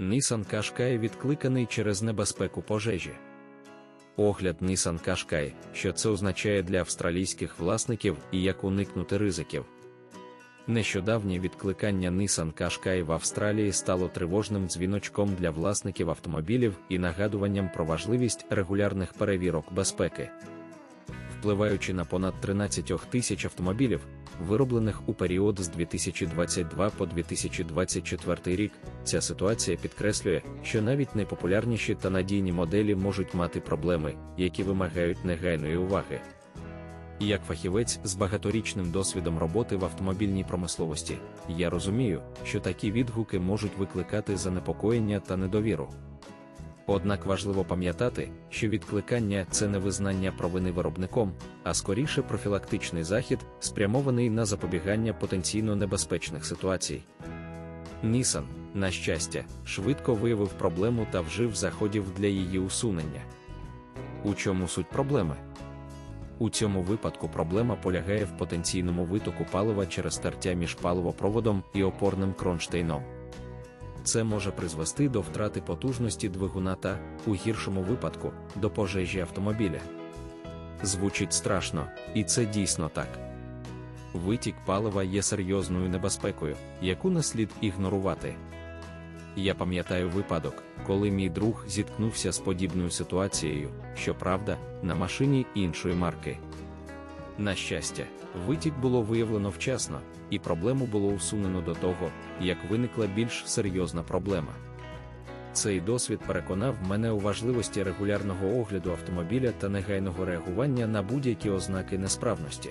Nissan Qashqai відкликаний через небезпеку пожежі. Огляд Nissan Qashqai, що це означає для австралійських власників і як уникнути ризиків. Нещодавнє відкликання Nissan Qashqai в Австралії стало тривожним дзвіночком для власників автомобілів і нагадуванням про важливість регулярних перевірок безпеки. Впливаючи на понад 13 тисяч автомобілів, вироблених у період з 2022 по 2024 рік, ця ситуація підкреслює, що навіть найпопулярніші та надійні моделі можуть мати проблеми, які вимагають негайної уваги. Як фахівець з багаторічним досвідом роботи в автомобільній промисловості, я розумію, що такі відгуки можуть викликати занепокоєння та недовіру. Однак важливо пам'ятати, що відкликання це не визнання провини виробником, а скоріше профілактичний захід, спрямований на запобігання потенційно небезпечних ситуацій. Nissan, на щастя, швидко виявив проблему та вжив заходів для її усунення. У чому суть проблеми? У цьому випадку проблема полягає в потенційному витоку палива через тертя між паливопроводом і опорним кронштейном. Це може призвести до втрати потужності двигуна та, у гіршому випадку, до пожежі автомобіля. Звучить страшно, і це дійсно так. Витік палива є серйозною небезпекою, яку не слід ігнорувати. Я пам'ятаю випадок, коли мій друг зіткнувся з подібною ситуацією, щоправда, на машині іншої марки. На щастя, витік було виявлено вчасно, і проблему було усунено до того, як виникла більш серйозна проблема. Цей досвід переконав мене у важливості регулярного огляду автомобіля та негайного реагування на будь-які ознаки несправності.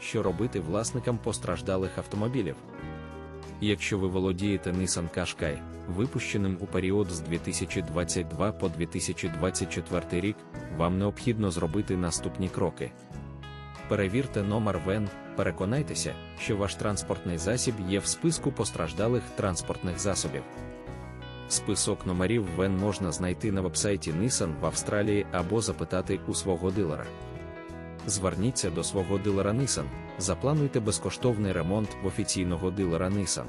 Що робити власникам постраждалих автомобілів? Якщо ви володієте Nissan Qashqai, випущеним у період з 2022 по 2024 рік, вам необхідно зробити наступні кроки. Перевірте номер ВЕН, переконайтеся, що ваш транспортний засіб є в списку постраждалих транспортних засобів. Список номерів ВЕН можна знайти на вебсайті Nissan в Австралії або запитати у свого дилера. Зверніться до свого дилера Nissan, заплануйте безкоштовний ремонт в офіційного дилера Nissan.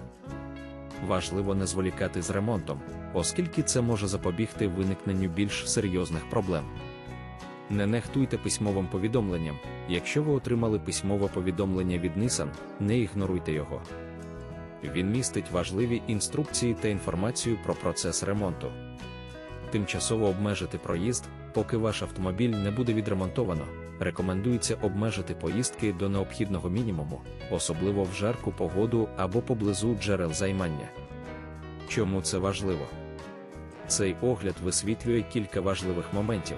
Важливо не зволікати з ремонтом, оскільки це може запобігти виникненню більш серйозних проблем. Не нехтуйте письмовим повідомленням. Якщо ви отримали письмове повідомлення від Nissan, не ігноруйте його. Він містить важливі інструкції та інформацію про процес ремонту. Тимчасово обмежити проїзд, поки ваш автомобіль не буде відремонтовано, рекомендується обмежити поїздки до необхідного мінімуму, особливо в жарку погоду або поблизу джерел займання. Чому це важливо? Цей огляд висвітлює кілька важливих моментів.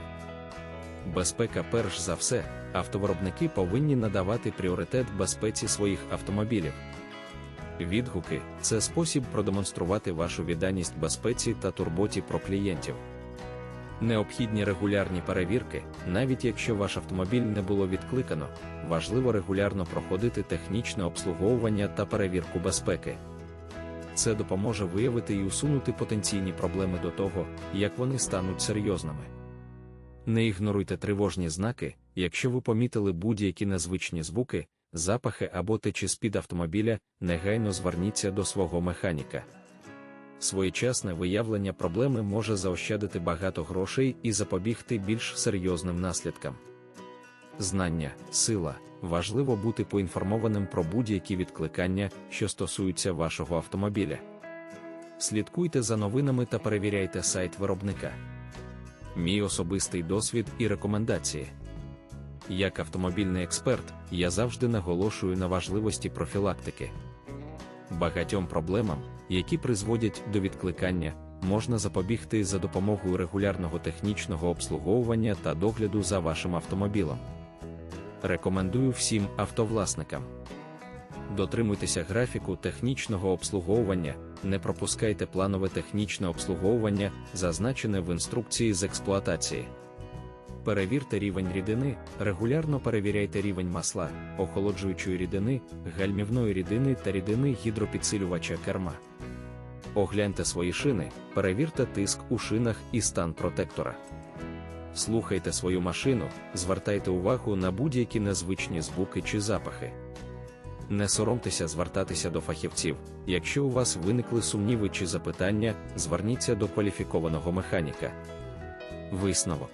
Безпека, перш за все, автовиробники повинні надавати пріоритет безпеці своїх автомобілів. Відгуки це спосіб продемонструвати вашу відданість безпеці та турботі про клієнтів. Необхідні регулярні перевірки, навіть якщо ваш автомобіль не було відкликано, важливо регулярно проходити технічне обслуговування та перевірку безпеки. Це допоможе виявити і усунути потенційні проблеми до того, як вони стануть серйозними. Не ігноруйте тривожні знаки, якщо ви помітили будь-які незвичні звуки, запахи або течі з-під автомобіля, негайно зверніться до свого механіка. Своєчасне виявлення проблеми може заощадити багато грошей і запобігти більш серйозним наслідкам. Знання, сила, важливо бути поінформованим про будь-які відкликання, що стосуються вашого автомобіля. Слідкуйте за новинами та перевіряйте сайт виробника. Мій особистий досвід і рекомендації. Як автомобільний експерт, я завжди наголошую на важливості профілактики. Багатьом проблемам, які призводять до відкликання, можна запобігти за допомогою регулярного технічного обслуговування та догляду за вашим автомобілем. Рекомендую всім автовласникам. Дотримуйтеся графіку технічного обслуговування, не пропускайте планове технічне обслуговування, зазначене в інструкції з експлуатації. Перевірте рівень рідини, регулярно перевіряйте рівень масла, охолоджуючої рідини, гальмівної рідини та рідини гідропідсилювача керма. Огляньте свої шини, перевірте тиск у шинах і стан протектора. Слухайте свою машину, звертайте увагу на будь-які незвичні звуки чи запахи. Не соромтеся звертатися до фахівців. Якщо у вас виникли сумніви чи запитання, зверніться до кваліфікованого механіка. Висновок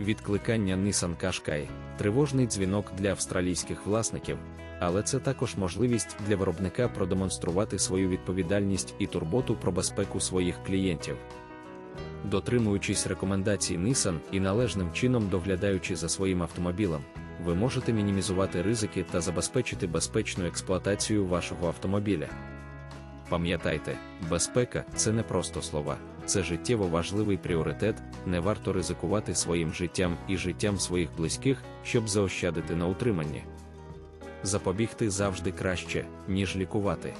відкликання Nissan Qashqai – тривожний дзвінок для австралійських власників, але це також можливість для виробника продемонструвати свою відповідальність і турботу про безпеку своїх клієнтів. Дотримуючись рекомендацій Nissan і належним чином доглядаючи за своїм автомобілем, ви можете мінімізувати ризики та забезпечити безпечну експлуатацію вашого автомобіля. Пам'ятайте, безпека це не просто слова, це життєво важливий пріоритет, не варто ризикувати своїм життям і життям своїх близьких, щоб заощадити на утриманні. Запобігти завжди краще, ніж лікувати.